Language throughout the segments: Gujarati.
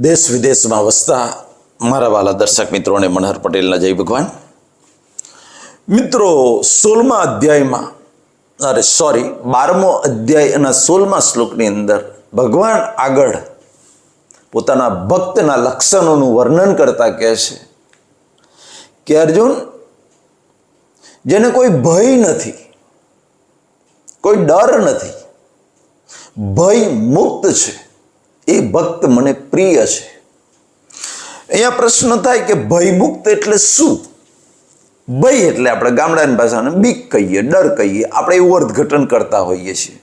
દેશ વિદેશમાં વસતા મારા વાલા દર્શક મિત્રોને મનહર પટેલના જય ભગવાન. મિત્રો, સોળમા અધ્યાયમાં, અરે સોરી બારમો અધ્યાય અને સોળમા શ્લોકની અંદર ભગવાન આગળ પોતાના ભક્તના લક્ષણોનું વર્ણન કરતા કહે છે કે, અર્જુન, જેને કોઈ ભય નથી, કોઈ ડર નથી, ભય મુક્ત છે. એ ભક્ત મને પ્રિય છે. અહીંયા પ્રશ્ન થાય કે ભયમુક્ત એટલે શું? ભય એટલે આપણે ગામડાની ભાષાને બીક કહીએ, ડર કહીએ, આપણે એવું અર્થઘટન કરતા હોઈએ છીએ.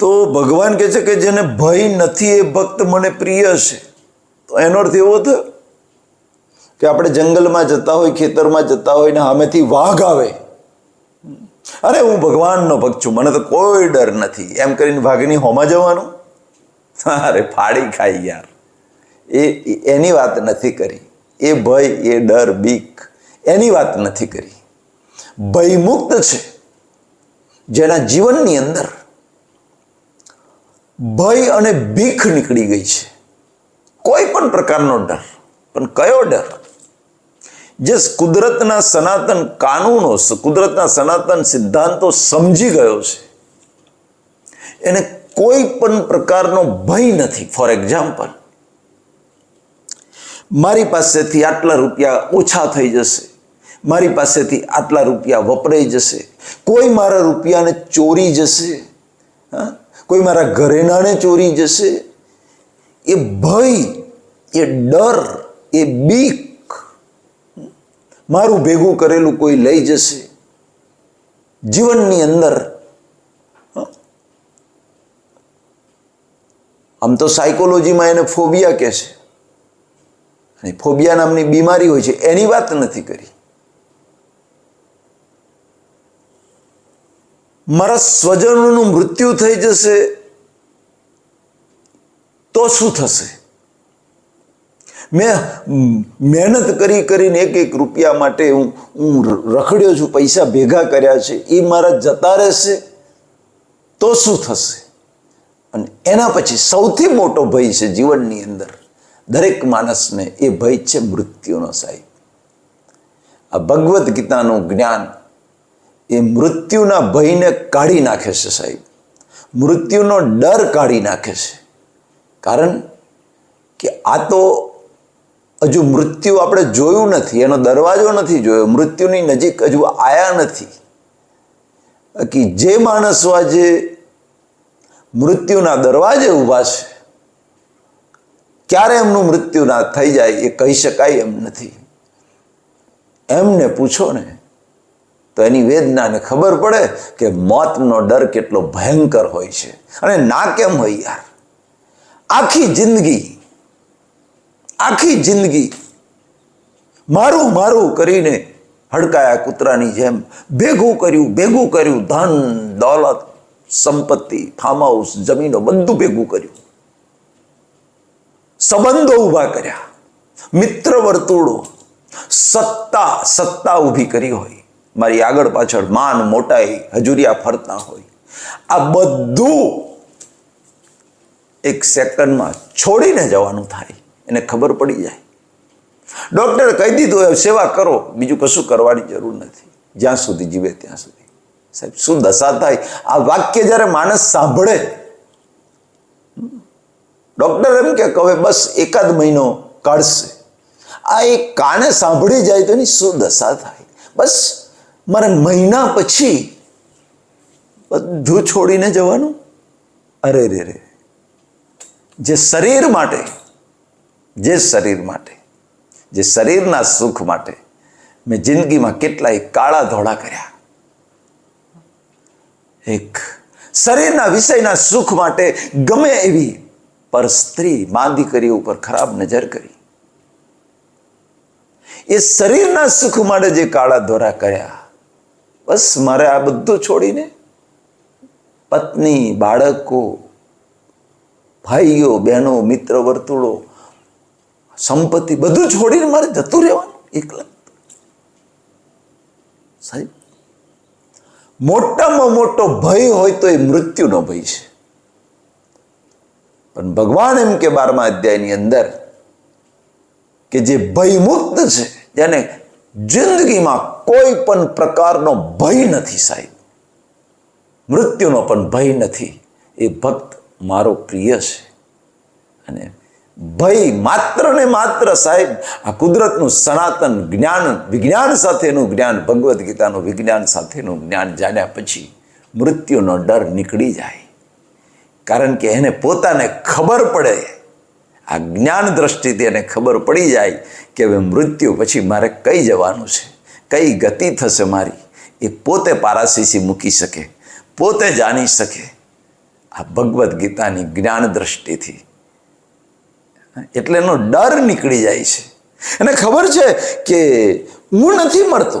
તો ભગવાન કહે છે કે જેને ભય નથી એ ભક્ત મને પ્રિય છે. તો એનો અર્થ એવો થયો કે આપણે જંગલમાં જતા હોય, ખેતરમાં જતા હોય ને સામેથી વાઘ આવે. અરે હું ભગવાનનો ભક્ત છું, મને તો કોઈ ડર નથી. એમ કરીને વાઘની હોમાં જવાનું? અરે ફાડી ખાઈ યાર. એ- એની વાત નથી કરી. એ ભય, એ ડર, બીક, એની વાત નથી કરી. ભયમુક્ત છે. જેના જીવનની અંદર ભય અને ભીખ નીકળી ગઈ છે. કોઈ પણ પ્રકારનો ડર. પણ કયો ડર? જે કુદરતના સનાતન કાનૂનો, કુદરતના સનાતન સિદ્ધાંતો સમજી ગયો છે, એને કોઈ પણ પ્રકારનો ભય નથી. ફોર એક્ઝામ્પલ મારી પાસેથી આટલા રૂપિયા ઓછા થઈ જશે, મારી પાસેથી આટલા રૂપિયા વપરાઈ જશે, કોઈ મારા રૂપિયાને ચોરી જશે કોઈ મારા ઘરેણાને ચોરી જશે, એ ભય, એ ડર, એ બીક મારું ભેગું કરેલું કોઈ લઈ જશે? જીવનની અંદર આમ તો સાયકોલોજીમાં એને ફોબિયા કહે છે. અને ફોબિયા નામની બીમારી હોય છે, એની વાત નથી કરી. મારા સ્વજનોનું મૃત્યુ થઈ જશે તો શું થશે? મેં મહેનત કરી કરીને એક એક રૂપિયા માટે હું હું રખડ્યો છું, પૈસા ભેગા કર્યા છે. એ મારા જતા રહેશે તો શું થશે? અને એના પછી સૌથી મોટો ભય છે જીવનની અંદર. દરેક માણસને એ ભય છે મૃત્યુનો સાહેબ. આ ભગવદ્ ગીતાનું જ્ઞાન એ મૃત્યુના ભયને કાઢી નાખે છે સાહેબ. મૃત્યુનો ડર કાઢી નાખે છે. કારણ કે આ તો હજુ મૃત્યુ આપણે જોયું નથી, એનો દરવાજો નથી જોયો, મૃત્યુની નજીક હજુ આયા નથી. કે જે માણસો આજે મૃત્યુના દરવાજે ઊભા છે, ક્યારે એમનું મૃત્યુ ના થઈ જાય એ કહી શકાય એમ નથી. એમને પૂછો ને, તો એની વેદનાને ખબર પડે કે મોતનો ડર કેટલો ભયંકર હોય છે. અને ના કેમ હોય યાર? આખી જિંદગી આખી જિંદગી મારું મારું કરીને હડકાયા કૂતરાની જેમ ભેગું કર્યું ભેગું કર્યું, ધન, દોલત, સંપત્તિ ફાર્મ હાઉસ જમીનો બધું ભેગું કર્યું. સંબંધો ઊભા કર્યા. મિત્ર વર્તુળો, સત્તા સત્તા ઊભી કરી હોય. મારી આગળ પાછળ માન મોટાઈ હજુરિયા ફરતા હોય. આ બધું એક સેકન્ડમાં છોડીને જવાનું થાય. એને ખબર પડી જાય. ડૉક્ટરે કહી દીધું, હવે સેવા કરો, બીજું કશું કરવાની જરૂર નથી. જ્યાં સુધી જીવે ત્યાં સુધી. સાહેબ, શું દશા થાય? આ વાક્ય જ્યારે માણસ સાંભળે, ડૉક્ટર એમ કે કહે બસ એકાદ મહિનો કાઢશે. આ એક કાને સાંભળી જાય તો એની શું દશા થાય? બસ મારે મહિના પછી બધું છોડીને જવાનું? અરે રે રે. જે શરીર માટે જે શરીર માટે, જે શરીરના સુખ માટે મેં જિંદગીમાં કેટલાય કાળા ધોળા કર્યા. એક શરીરના વિષયના સુખ માટે ગમે એવી પર સ્ત્રી માંદી કરી ઉપર ખરાબ નજર કરી. એ શરીરના સુખ માટે જે કાળા ધોરા કર્યા, બસ મારે આ બધું છોડીને પત્ની, બાળકો, ભાઈઓ, બહેનો, મિત્ર, વર્તુળો સંપત્તિ બધું છોડીને મારે જતું રહેવાનું, એકલા. સાહેબ, મોટામાં મોટો ભય હોય તો એ મૃત્યુનો ભય છે. પણ ભગવાન એમ કે બારમા અધ્યાયની અંદર કે જે ભયમુક્ત છે, જેને જિંદગીમાં કોઈ પણ પ્રકારનો ભય નથી સાહેબ. મૃત્યુનો પણ ભય નથી. એ ભક્ત મારો પ્રિય છે. અને ભય માત્ર ને માત્ર સાહેબ, આ કુદરતનું સનાતન જ્ઞાન, વિજ્ઞાન સાથેનું જ્ઞાન, ભગવદ્ ગીતાનું વિજ્ઞાન સાથેનું જ્ઞાન જાણ્યા પછી મૃત્યુનો ડર નીકળી જાય. કારણ કે એને પોતાને ખબર પડે. આ જ્ઞાન દ્રષ્ટિથી એને ખબર પડી જાય કે હવે મૃત્યુ પછી મારે કઈ જવાનું છે, કઈ ગતિ થશે મારી. એ પોતે પારાશીસી મૂકી શકે, પોતે જાણી શકે આ ભગવદ્ ગીતાની જ્ઞાન દ્રષ્ટિથી. એટલે એનો ડર નીકળી જાય છે. એને ખબર છે કે હું નથી મળતો.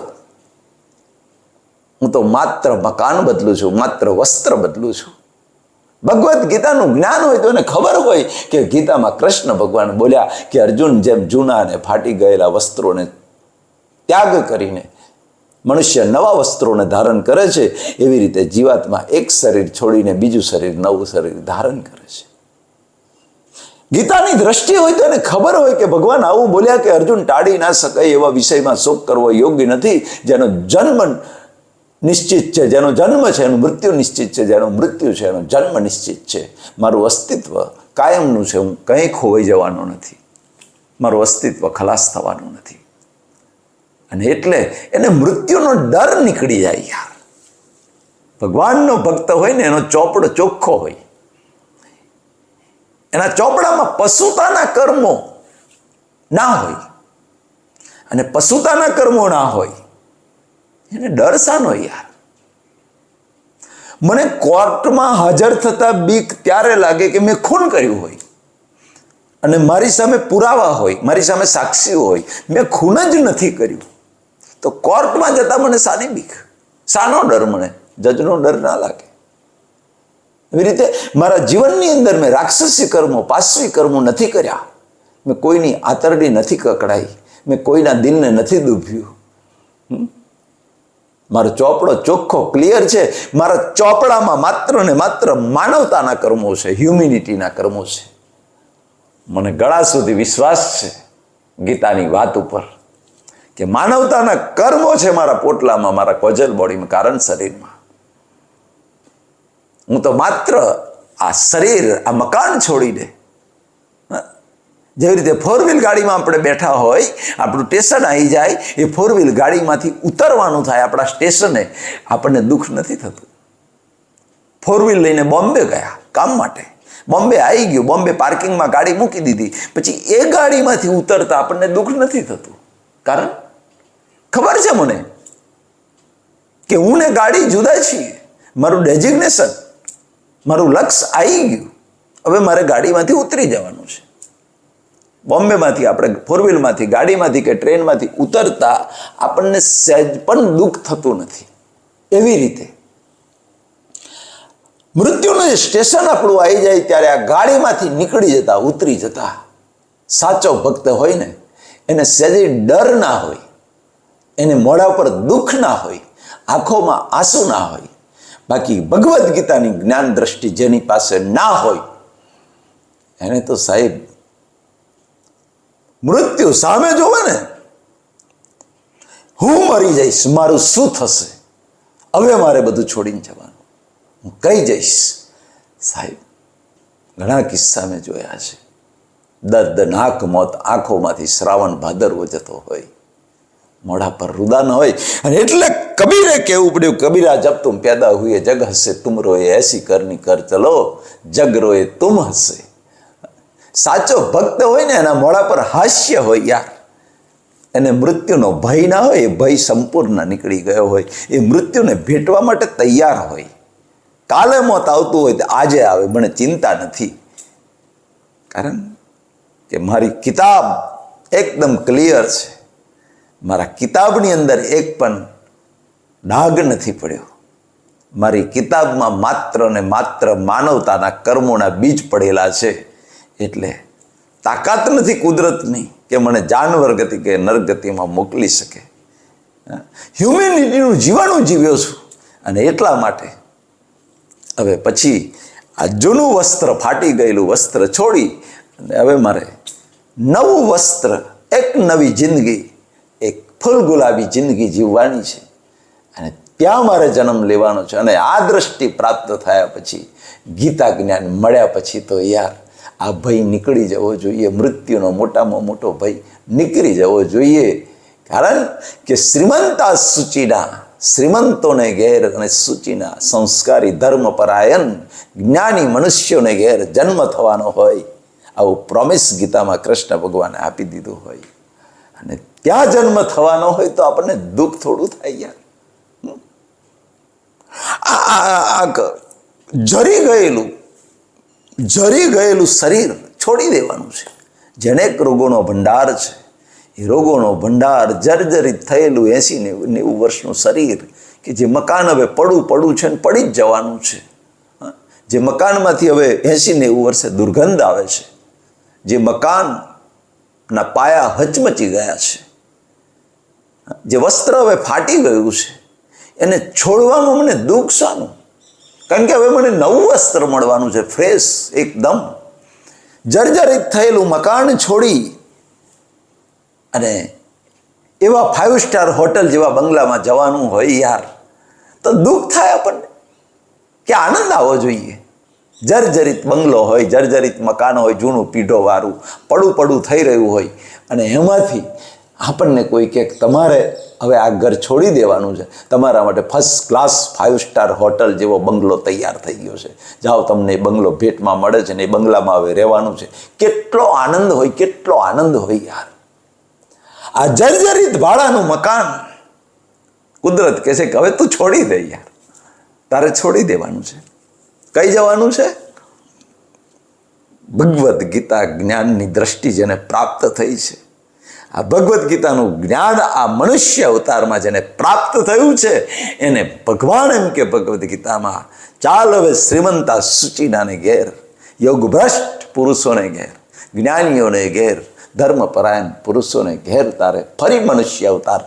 હું તો માત્ર મકાન બદલું છું, માત્ર વસ્ત્ર બદલું છું. ભગવદ્ ગીતાનું જ્ઞાન હોય તો એને ખબર હોય કે ગીતામાં કૃષ્ણ ભગવાન બોલ્યા કે અર્જુન જેમ જૂના અને ફાટી ગયેલા વસ્ત્રોને ત્યાગ કરીને મનુષ્ય નવા વસ્ત્રોને ધારણ કરે છે, એવી રીતે જીવાતમાં એક શરીર છોડીને બીજું શરીર નવું શરીર ધારણ કરે છે. ગીતાની દ્રષ્ટિ હોય તો એને ખબર હોય કે ભગવાન આવું બોલ્યા કે અર્જુન ટાળી ના શકાય એવા વિષયમાં શોક કરવો યોગ્ય નથી. જેનો જન્મ નિશ્ચિત છે, જેનો જન્મ છે, એનું મૃત્યુ નિશ્ચિત છે, જેનું મૃત્યુ છે, એનો જન્મ નિશ્ચિત છે. મારું અસ્તિત્વ કાયમનું છે, હું કંઈ ખોવાઈ જવાનું નથી. મારું અસ્તિત્વ ખલાસ થવાનું નથી. અને એટલે એને મૃત્યુનો ડર નીકળી જાય યાર. ભગવાનનો ભક્ત હોય ને એનો ચોપડો ચોખ્ખો હોય. એના ચોપડામાં પશુતાના કર્મો ના હોય. અને પશુતાના કર્મો ના હોય. એને ડર શાનો યાર. મને કોર્ટમાં હાજર થતા બીક ત્યારે લાગે કે મેં ખૂન કર્યું હોય. અને મારી સામે પુરાવા હોય, મારી સામે સાક્ષીઓ હોય. મેં ખૂન જ નથી કર્યું. તો કોર્ટમાં જતા મને સાની બીક. સાનો ડર મને. જજનો ડર ના લાગે. એવી રીતે મારા જીવનની અંદર મેં રાક્ષસી કર્મો, પાશ્વી કર્મો નથી કર્યા. મેં કોઈની આતરડી નથી કકડાઈ. મેં કોઈના દિલને નથી દુભ્યું. મારો ચોપડો ચોખ્ખો ક્લિયર છે. મારા ચોપડામાં માત્ર ને માત્ર માનવતાના કર્મો છે હ્યુમિનિટીના કર્મો છે. મને ગળા સુધી વિશ્વાસ છે ગીતાની વાત ઉપર કે માનવતાના કર્મો છે મારા પોટલામાં, મારા કોજલ બોડીમાં, કારણ શરીરમાં. હું તો માત્ર આ શરીર, આ મકાન છોડીને જેવી રીતે ફોર વ્હીલ ગાડીમાં આપણે બેઠા હોય, આપણું સ્ટેશન આવી જાય, એ ફોર વ્હીલ ગાડીમાંથી ઉતરવાનું થાય આપણા સ્ટેશને આપણને દુઃખ નથી થતું. ફોર વ્હીલ લઈને બોમ્બે ગયા કામ માટે. બોમ્બે આવી ગયું, બોમ્બે પાર્કિંગમાં ગાડી મૂકી દીધી. પછી એ ગાડીમાંથી ઉતરતા આપણને દુઃખ નથી થતું. કારણ? ખબર છે મને? કે હું ને ગાડી જુદા છીએ. મારું ડેઝિગ્નેશન મારું લક્ષ્ય આવી ગયું. હવે મારે ગાડીમાંથી ઉતરી જવાનું છે. બોમ્બેમાંથી આપણે ફોર વ્હીલમાંથી ગાડીમાંથી કે ટ્રેનમાંથી ઉતરતા આપણને સહેજ પણ દુઃખ થતું નથી. એવી રીતે. મૃત્યુનું જે સ્ટેશન આપણું આવી જાય ત્યારે આ ગાડીમાંથી નીકળી જતા, ઉતરી જતા. સાચો ભક્ત હોય ને, એને સહેજે ડર ના હોય. એને મોઢા પર દુઃખ ના હોય. આંખોમાં આંસુ ના હોય. બાકી ભગવદ્ ગીતાની જ્ઞાન દ્રષ્ટિ જેની પાસે ના હોય, એને તો સાહેબ મૃત્યુ સામે જોવે ને, હું મરી જઈશ, મારું શું થશે? હવે મારે બધું છોડીને જવાનું. હું કહી જઈશ? સાહેબ, ઘણા કિસ્સા મેં જોયા છે. દર્દનાક મોત આંખોમાંથી શ્રાવણ ભાદરવો જતો હોય. મોઢા પર રુદાન હોય. અને એટલે કબીરે કેવું પડ્યું કબીરા જબ તુમ પેદા હુએ, જગ હસે, તુમ રોએ, એસી કરની કર, ચલો, જગ રોએ, તુમ હશે સાચો ભક્ત હોય ને, એના મોઢા પર હાસ્ય હોય યાર. એને મૃત્યુનો ભય ના હોય, એ ભય સંપૂર્ણ નીકળી ગયો હોય. એ મૃત્યુને ભેટવા માટે તૈયાર હોય. કાલે મોત આવતું હોય તો આજે આવે, મને ચિંતા નથી. કારણ કે મારી કિતાબ એકદમ ક્લિયર છે. મારા કિતાબની અંદર એક પણ ડાઘ નથી પડ્યો. મારી કિતાબમાં માત્ર ને માત્ર માનવતાના કર્મોના બીજ પડેલા છે. એટલે તાકાત નથી કુદરતની કે મને જાનવર ગતિ કે નરગતિમાં મોકલી શકે. હ્યુમેનિટીનું જીવાણું જીવ્યો છું. અને એટલા માટે હવે પછી આ જૂનું વસ્ત્ર ફાટી ગયેલું વસ્ત્ર છોડી અને હવે મારે નવું વસ્ત્ર, એક નવી જિંદગી ફૂલ ગુલાબી જિંદગી જીવવાની છે. અને ત્યાં મારે જન્મ લેવાનો છે. અને આ દ્રષ્ટિ પ્રાપ્ત થયા પછી, ગીતા જ્ઞાન મળ્યા પછી તો યાર, આ ભય નીકળી જવો જોઈએ, મૃત્યુનો મોટામાં મોટો ભય નીકળી જવો જોઈએ. કારણ કે શ્રીમંતા સૂચિના, શ્રીમંતોને ઘેર અને સૂચિના સંસ્કારી ધર્મપરાયણ જ્ઞાની મનુષ્યોને ઘેર જન્મ થવાનો હોય, આવું પ્રોમિસ ગીતામાં કૃષ્ણ ભગવાને આપી દીધું હોય. અને ત્યાં જન્મ થવાનો હોય તો આપણને દુઃખ થોડું થાય યાર. જરી ગયેલું જરી ગયેલું શરીર છોડી દેવાનું છે. જેને એક રોગોનો ભંડાર છે, એ રોગોનો ભંડાર જર્જરિત થયેલું એસી નેવું વર્ષનું શરીર કે જે મકાન હવે પડું પડું છે ને પડી જ જવાનું છે. જે મકાનમાંથી હવે એસી નેવું વર્ષે દુર્ગંધ આવે છે. જે મકાનના પાયા હચમચી ગયા છે. જે વસ્ત્ર હવે ફાટી ગયું છે, એને છોડવામાં મને દુઃખ શાનું. કારણ કે હવે મને નવું વસ્ત્ર મળવાનું છે, ફ્રેશ, એકદમ. જર્જરિત થયેલું મકાન છોડી અને એવા ફાઇવ સ્ટાર હોટલ જેવા બંગલામાં જવાનું હોય યાર, તો દુઃખ થાય આપણને. કે આનંદ આવવો જોઈએ. જર્જરિત બંગલો હોય, જર્જરિત મકાન હોય, જૂનું પીઢો વાળું પડું પડું થઈ રહ્યું હોય. અને એમાંથી આપણને કોઈ કે તમારે હવે આ ઘર છોડી દેવાનું છે. તમારા માટે first class five star hotel જેવો બંગલો તૈયાર થઈ ગયો છે. જાઓ તમને એ બંગલો ભેટમાં મળે છે ને એ બંગલામાં હવે રહેવાનું છે. કેટલો આનંદ હોય, કેટલો આનંદ હોય યાર. આ જર્જરિત ભાડાનું મકાન કુદરત કહે છે કે હવે તું છોડી દે યાર. તારે છોડી દેવાનું છે. કઈ જવાનું છે? ભગવદ્ ગીતા જ્ઞાનની દ્રષ્ટિ જેને પ્રાપ્ત થઈ છે. આ ભગવદ્ ગીતાનું જ્ઞાન આ મનુષ્ય અવતારમાં જેને પ્રાપ્ત થયું છે, એને ભગવાન એમ કે ભગવદ્ ગીતામાં ચાલ હવે શ્રીમંતા સૂચિનાને ઘેર, યોગભ્રષ્ટ પુરુષોને ઘેર, જ્ઞાનીઓને ઘેર, ધર્મપરાયણ પુરુષોને ઘેર તારે ફરી મનુષ્ય અવતાર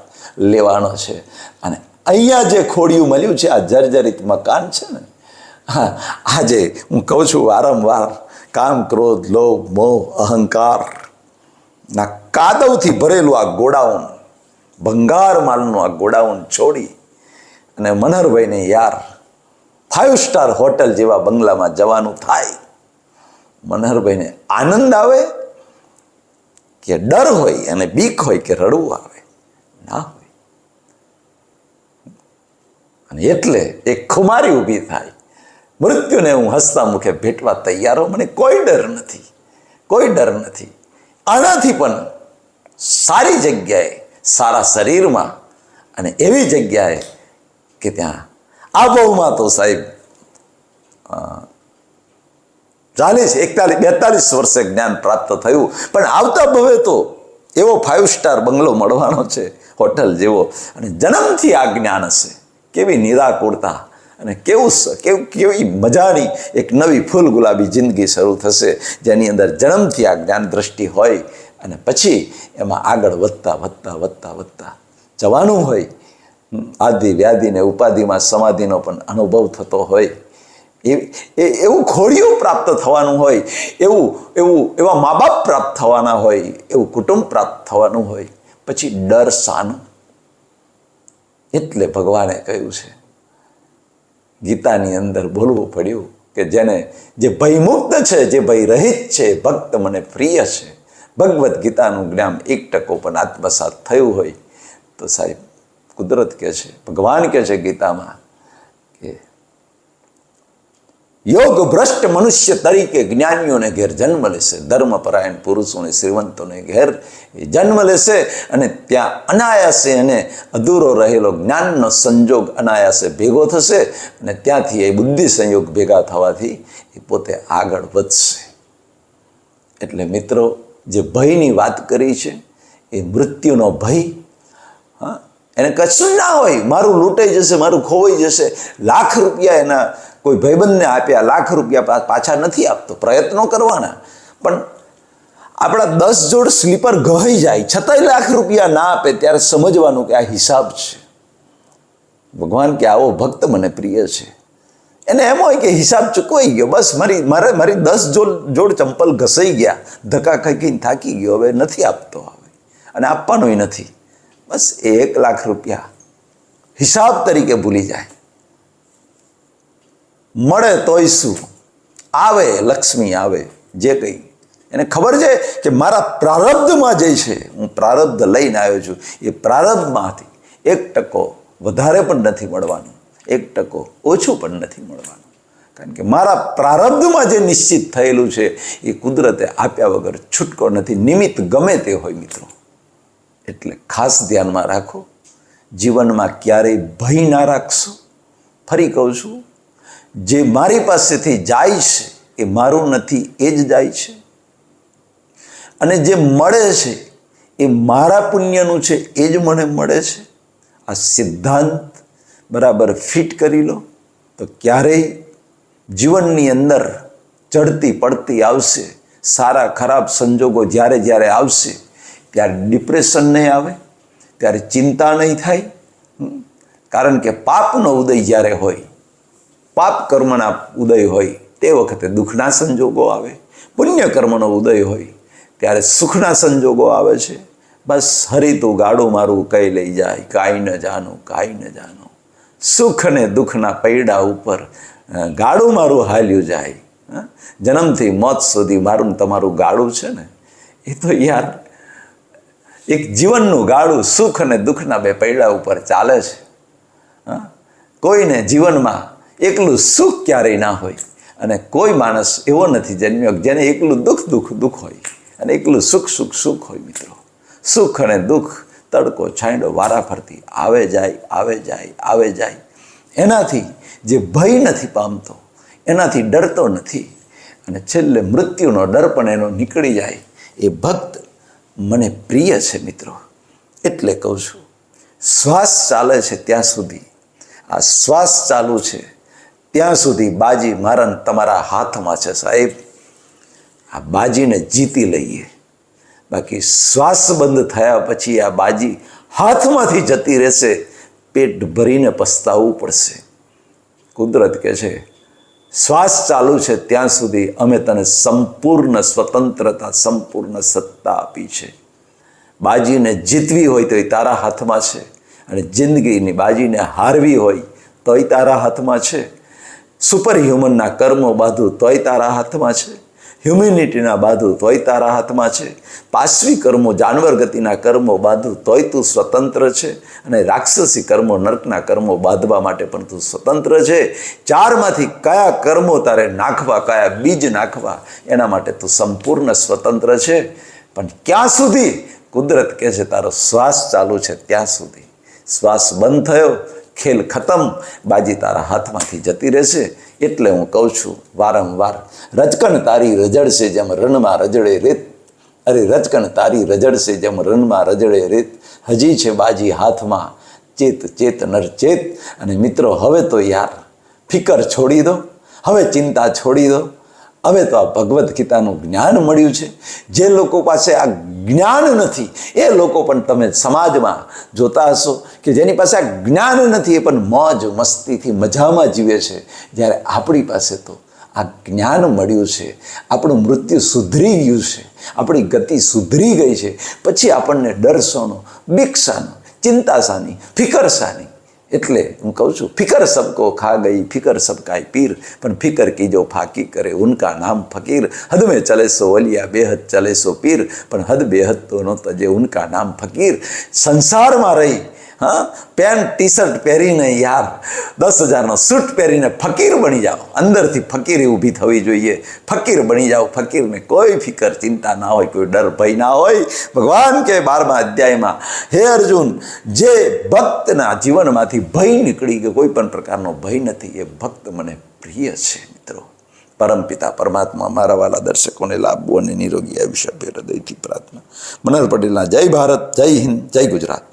લેવાનો છે. અને અહીંયા જે ખોડિયું મળ્યું છે, આ જર્જરિત મકાન છે ને, હા આજે હું કહું છું વારંવાર, કામ, ક્રોધ, લોભ, મોહ, અહંકાર ના કાદવથી ભરેલું આ ગોડાઉન, ભંગાર માલનું આ ગોડાઉન છોડી અને મનહરભાઈને યાર ફાઇવ સ્ટાર હોટલ જેવા બંગલામાં જવાનું થાય. મનહરભાઈને આનંદ આવે કે ડર હોય અને બીક હોય કે રડવું આવે. ના હોય. અને એટલે એક ખુમારી ઊભી થાય. મૃત્યુને હું હસતા મુખે ભેટવા તૈયાર હોઉં. મને કોઈ ડર નથી. કોઈ ડર નથી. આનાથી પણ સારી જગ્યાએ, સારા શરીરમાં અને એવી જગ્યાએ કે ત્યાં આબોમાં તો સાહેબ ચાલીસ, એકતાલીસ, બેતાલીસ વર્ષે જ્ઞાન પ્રાપ્ત થયું. પણ આવતા ભવે તો એવો ફાઇવ સ્ટાર બંગલો મળવાનો છે, હોટલ જેવો. અને જન્મથી આ જ્ઞાન હશે. કેવી નિરાકુળતા અને કેવું કેવું, કેવી મજાની એક નવી ફૂલ ગુલાબી જિંદગી શરૂ થશે, જેની અંદર જન્મથી આ જ્ઞાન દ્રષ્ટિ હોય અને પછી એમાં આગળ વધતા વધતા વધતા વધતા જવાનું હોય. આદિ વ્યાધિને ઉપાધિમાં સમાધિનો પણ અનુભવ થતો હોય. એ એવું ખોડિયું પ્રાપ્ત થવાનું હોય. એવું એવું, એવા મા બાપ પ્રાપ્ત થવાના હોય. એવું કુટુંબ પ્રાપ્ત થવાનું હોય. પછી ડર સાનો એટલે ભગવાને કહ્યું છે. ગીતાની અંદર બોલવું પડ્યું કે જેને, જે ભયમુક્ત છે, જે ભય રહિત છે, ભક્ત મને પ્રિય છે. ભગવદ્ ગીતાનું જ્ઞાન એક ટકો પણ આત્મસાત થયું હોય તો સાહેબ કુદરત કહે છે, ભગવાન કહે છે ગીતામાં કે યોગ ભ્રષ્ટ મનુષ્ય તરીકે જ્ઞાનીઓને ઘેર જન્મ લેશે, ધર્મપરાયણ પુરુષોને, શ્રીમંતોને ઘેર જન્મ લેશે અને ત્યાં અનાયાસે એને અધૂરો રહેલો જ્ઞાનનો સંજોગ અનાયાસે ભેગો થશે અને ત્યાંથી એ બુદ્ધિ સંયોગ ભેગા થવાથી એ પોતે આગળ વધશે. એટલે મિત્રો જે ભયની વાત કરી છે, એ મૃત્યુનો ભય, હા, એને કશું ના હોય, મારું લૂંટાઈ જશે, મારું ખોવાઈ જશે, લાખ રૂપિયા એના કોઈ ભાઈબંધને આપ્યા, લાખ રૂપિયા પાછા નથી આપતો, પ્રયત્નો કરવાના. પણ આપણા દસ જોડ સ્લીપર ગહાઈ જાય, છતાંય લાખ રૂપિયા ના આપે, ત્યારે સમજવાનું કે આ હિસાબ છે. ભગવાન કે આવો ભક્ત મને પ્રિય છે. એને એમ હોય કે હિસાબ ચૂકવાઈ ગયો, બસ મારી, મારે, મારી દસ જોડ જોડ ચંપલ ઘસાઈ ગયા, ધક્કા ખાઈ થાકી ગયો, હવે નથી આપતો હવે. અને આપવાનોય નથી. બસ એક લાખ રૂપિયા હિસાબ તરીકે ભૂલી જાય. મળે તોય શું? આવે, લક્ષ્મી આવે, જે કંઈ. એને ખબર છે કે મારા પ્રારબ્ધમાં જે છે, હું પ્રારબ્ધ લઈને આવ્યો છું, એ પ્રારબ્ધમાંથી એક ટકો વધારે પણ નથી મળવાનું. એક ટકો ઓછું પણ નથી મળવાનું. કારણ કે મારા પ્રારબ્ધમાં જે નિશ્ચિત થયેલું છે, એ કુદરતે આપ્યા વગર છૂટકો નથી. નિમિત્ત ગમે તે હોય મિત્રો. એટલે ખાસ ધ્યાનમાં રાખો. જીવનમાં ક્યારેય ભય ના રાખશો. ફરી કહું છું, જે મારી પાસેથી જાય છે, એ મારું નથી, એ જ જાય છે. અને જે મળે છે, એ મારા પુણ્યનું છે, એ જ મને મળે છે. આ સિદ્ધાંત બરાબર ફિટ કરી લો, તો ક્યારેય જીવનની અંદર ચડતી પડતી આવશે, સારા ખરાબ સંજોગો જ્યારે જ્યારે આવશે, ત્યારે ડિપ્રેશન નહીં આવે, ત્યારે ચિંતા નહીં થાય કારણ કે પાપનો ઉદય જ્યારે હોય, પાપ કર્મના ઉદય હોય, તે વખતે દુઃખના સંજોગો આવે પુણ્ય કર્મનો ઉદય હોય, ત્યારે સુખના સંજોગો આવે છે. બસ હરી તું ગાડું મારું કઈ લઈ જાય, કાંઈ ન જાનું કાંઈ ન જાનું સુખ અને દુઃખના પૈડા ઉપર ગાડું મારું હાલ્યું જાય? જન્મથી મોત સુધી મારું તમારું ગાડું છે ને, એ તો યાર એક જીવનનું ગાડું સુખ અને દુઃખના બે પૈડા ઉપર ચાલે છે? કોઈને જીવનમાં એકલું સુખ ક્યારેય ના હોય અને કોઈ માણસ એવો નથી જન્મ્યો જેને એકલું દુઃખ દુઃખ દુઃખ હોય અને એકલું સુખ સુખ સુખ હોય મિત્રો સુખ અને દુઃખ તડકો, છાંયડો વારા ફરતી આવે જાય આવે જાય આવે જાય. એનાથી જે ભય નથી પામતો, એનાથી ડરતો નથી. અને છેલ્લે મૃત્યુનો ડર પણ એનો નીકળી જાય. એ ભક્ત મને પ્રિય છે મિત્રો. એટલે કહું છું, શ્વાસ ચાલે છે ત્યાં સુધી. આ શ્વાસ ચાલુ છે. ત્યાં સુધી બાજી મારણ તમારા હાથમાં છે સાહેબ. આ બાજીને જીતી લઈએ. બાકી શ્વાસ બંધ થયા પછી આ બાજી હાથમાંથી જતી રહેશે, પેટ ભરીને પસ્તાવવું પડશે. કુદરત કે છે, શ્વાસ ચાલુ છે, ત્યાં સુધી અમે તને સંપૂર્ણ સ્વતંત્રતા, સંપૂર્ણ સત્તા આપી છે. બાજીને જીતવી હોય તો એ તારા હાથમાં છે અને જિંદગીની બાજીને હારવી હોય તોય તારા હાથમાં છે. સુપર હ્યુમનના કર્મો બાંધું તોય તારા હાથમાં છે. હ્યુમિનિટીના બાંધુ તોય તારા હાથમાં છે. પાશ્વી કર્મો, જાનવર ગતિના કર્મો બાંધું તોય તું સ્વતંત્ર છે અને રાક્ષસી કર્મો, નર્કના કર્મો બાંધવા માટે પણ તું સ્વતંત્ર છે. ચારમાંથી કયા કર્મો તારે નાખવા, કયા બીજ નાખવા, એના માટે તું સંપૂર્ણ સ્વતંત્ર છે. પણ ક્યાં સુધી? કુદરત કહે છે, તારો શ્વાસ ચાલુ છે ત્યાં સુધી. શ્વાસ બંધ થયો. ખેલ ખતમ, બાજી તારા હાથમાંથી જતી રહેશે એટલે હું કહું છું, વારંવાર, રજકણ તારી રજડશે જેમ રણમાં રજડે રેત. અરે, રજકણ તારી રજડશે જેમ રણમાં રજડે રેત. હજી છે બાજી હાથમાં ચેત ચેત, નર ચેત. અને મિત્રો, હવે તો યાર, ફિકર છોડી દો. હવે ચિંતા છોડી દો. હવે તો આ ભગવદ્ ગીતાનું જ્ઞાન મળ્યું છે. જે લોકો પાસે આ જ્ઞાન નથી, એ લોકો પણ તમે સમાજમાં જોતા હશો કે જેની પાસે આ જ્ઞાન નથી, એ પણ મોજ મસ્તીથી મજામાં જીવે છે. જ્યારે આપણી પાસે તો આ જ્ઞાન મળ્યું છે. આપણું મૃત્યુ સુધરી ગયું છે. આપણી ગતિ સુધરી ગઈ છે. પછી આપણને ડર શોનો બીક શાનો એટલે હું કહું છું, ફિકર સબકો ખા ગઈ, ફિકર સબકાય પીર, પણ ફિકર કીજો ફાકી કરે, ઉનકા નામ ફકીર. હદ મેં ચલે સો ઓલિયા બેહદ ચલે સો પીર, પણ હદ બેહદ તો નો તજે, ઉનકા નામ ફકીર. સંસારમાં રહી હા? પેન્ટ ટી શર્ટ પહેરીને યાર દસ હજારનો સૂટ પહેરીને ફકીર બની જાઓ. અંદરથી ફકીરી ઊભી થવી જોઈએ. ફકીર બની જાઓ. ફકીરને કોઈ ફિકર, ચિંતા ના હોય, કોઈ ડર, ભય ના હોય. ભગવાન કે બારમા અધ્યાયમાં, હે અર્જુન, જે ભક્તના જીવનમાંથી ભય નીકળી ગયો, કોઈ પણ પ્રકારનો ભય નથી. એ ભક્ત મને પ્રિય છે, મિત્રો. પરમપિતા પરમાત્મા મારા વાલા દર્શકોને લાભવું અને નિરોગી આયુષ્ય હૃદયથી પ્રાર્થના. મનોહર પટેલના, જય ભારત, જય હિન્દ, જય ગુજરાત.